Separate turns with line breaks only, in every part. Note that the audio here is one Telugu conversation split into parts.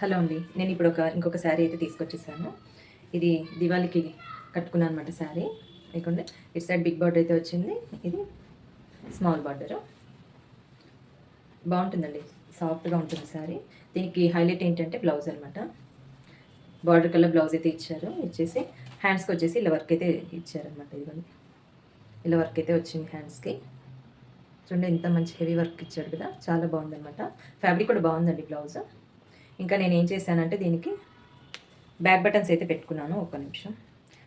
హలో అండి. నేను ఇప్పుడు ఒక ఇంకొక శారీ అయితే తీసుకొచ్చేసాను. ఇది దివాళీకి కట్టుకున్నాను అనమాట శారీ. లేకుంటే ఇటు సైడ్ బిగ్ బార్డర్ అయితే వచ్చింది. ఇది స్మాల్ బార్డర్. బాగుంటుందండి. సాఫ్ట్గా ఉంటుంది శారీ. దీనికి హైలైట్ ఏంటంటే బ్లౌజ్ అనమాట బార్డర్ కలర్ బ్లౌజ్ అయితే ఇచ్చారు. ఇచ్చేసి హ్యాండ్స్కి వచ్చేసి ఇలా వర్క్ అయితే ఇచ్చారనమాట ఇదిగోండి. ఇలా వర్క్ అయితే వచ్చింది హ్యాండ్స్కి. చూడండి ఎంత మంచి హెవీ వర్క్ ఇచ్చాడు కదా. చాలా బాగుందన్నమాట. ఫ్యాబ్రిక్ కూడా బాగుందండి బ్లౌజ్. ఇంకా నేను ఏం చేశానంటే దీనికి బ్యాక్ బటన్స్ అయితే పెట్టుకున్నాను ఒక్క నిమిషం.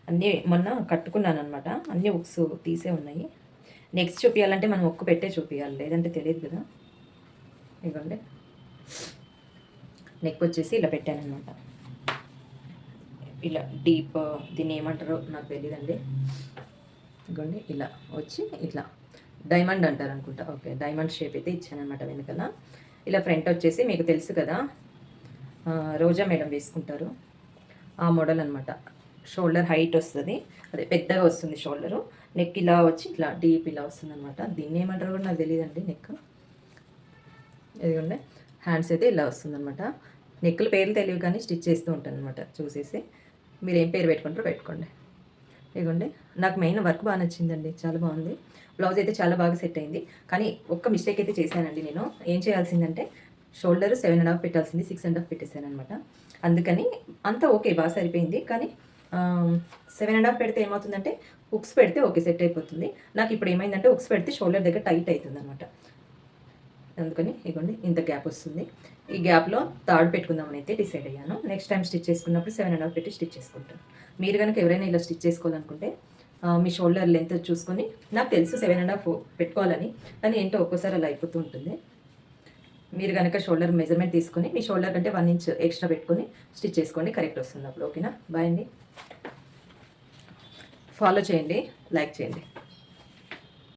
అన్నీ మొన్న కట్టుకున్నాను అనమాట అన్నీ ఉక్స్ తీసే ఉన్నాయి. నెక్స్ట్ చూపించాలంటే మనం ఒక్క పెట్టే చూపించాలి లేదంటే తెలియదు కదా. ఇవ్వండి. నెక్ వచ్చేసి ఇలా పెట్టాను అనమాట ఇలా డీప్ దీన్ని ఏమంటారో నాకు తెలియదండి ఇదిగోండి ఇలా వచ్చి ఇట్లా డైమండ్ అంటారు అనుకుంటా ఓకే డైమండ్ షేప్ అయితే ఇచ్చానమాట వెనకాల. ఇలా ఫ్రంట్ వచ్చేసి మీకు తెలుసు కదా. రోజా మేడం వేసుకుంటారు. ఆ మోడల్ అనమాట షోల్డర్ హైట్ వస్తుంది. అదే పెద్దగా వస్తుంది షోల్డరు నెక్ ఇలా వచ్చి ఇట్లా డీప్ ఇలా వస్తుంది అనమాట దీన్ని ఏమంటారు కూడా నాకు తెలియదండి నెక్ ఇదిగోండి. హ్యాండ్స్ అయితే ఇలా వస్తుంది అనమాట నెక్కుల పేర్లు తెలియవు కానీ స్టిచ్ చేస్తూ ఉంటాను అనమాట చూసేసి. మీరు ఏం పేరు పెట్టుకుంటారో పెట్టుకోండి. ఇదిగోండి. నాకు మెయిన్ వర్క్ బాగా నచ్చిందండి. చాలా బాగుంది. బ్లౌజ్ అయితే చాలా బాగా సెట్ అయింది. కానీ ఒక్క మిస్టేక్ అయితే చేశానండి నేను. ఏం చేయాల్సిందంటే షోల్డర్ సెవెన్ అండ్ హాఫ్ పెట్టాల్సింది సిక్స్ అండ్ హాఫ్ పెట్టేశాను అనమాట అందుకని అంతా ఓకే బాగా సరిపోయింది. కానీ సెవెన్ అండ్ హాఫ్ పెడితే ఏమవుతుందంటే హుక్స్ పెడితే ఓకే సెట్ అయిపోతుంది. నాకు ఇప్పుడు ఏమైందంటే హుక్స్ పెడితే షోల్డర్ దగ్గర టైట్ అవుతుంది అనమాట అందుకని ఇగోండి ఇంత గ్యాప్ వస్తుంది. ఈ గ్యాప్లో థర్డ్ పెట్టుకుందామని అయితే డిసైడ్ అయ్యాను. నెక్స్ట్ టైం స్టిచ్ చేసుకున్నప్పుడు సెవెన్ అండ్ హాఫ్ పెట్టి స్టిచ్ చేసుకుంటాను. మీరు కనుక ఎవరైనా ఇలా స్టిచ్ చేసుకోవాలనుకుంటే మీ షోల్డర్ లెంత్ చూసుకొని నాకు తెలుసు సెవెన్ అండ్ హాఫ్ పెట్టుకోవాలని కానీ ఏంటో ఒక్కోసారి అలా అయిపోతూ ఉంటుంది. మీరు కనుక షోల్డర్ మెజర్మెంట్ తీసుకొని మీ షోల్డర్ కంటే వన్ ఇంచ్ ఎక్స్ట్రా పెట్టుకొని స్టిచ్ చేసుకోండి. కరెక్ట్ వస్తుంది అప్పుడు. ఓకేనా బాయ్ అండి. ఫాలో చేయండి. లైక్ చేయండి.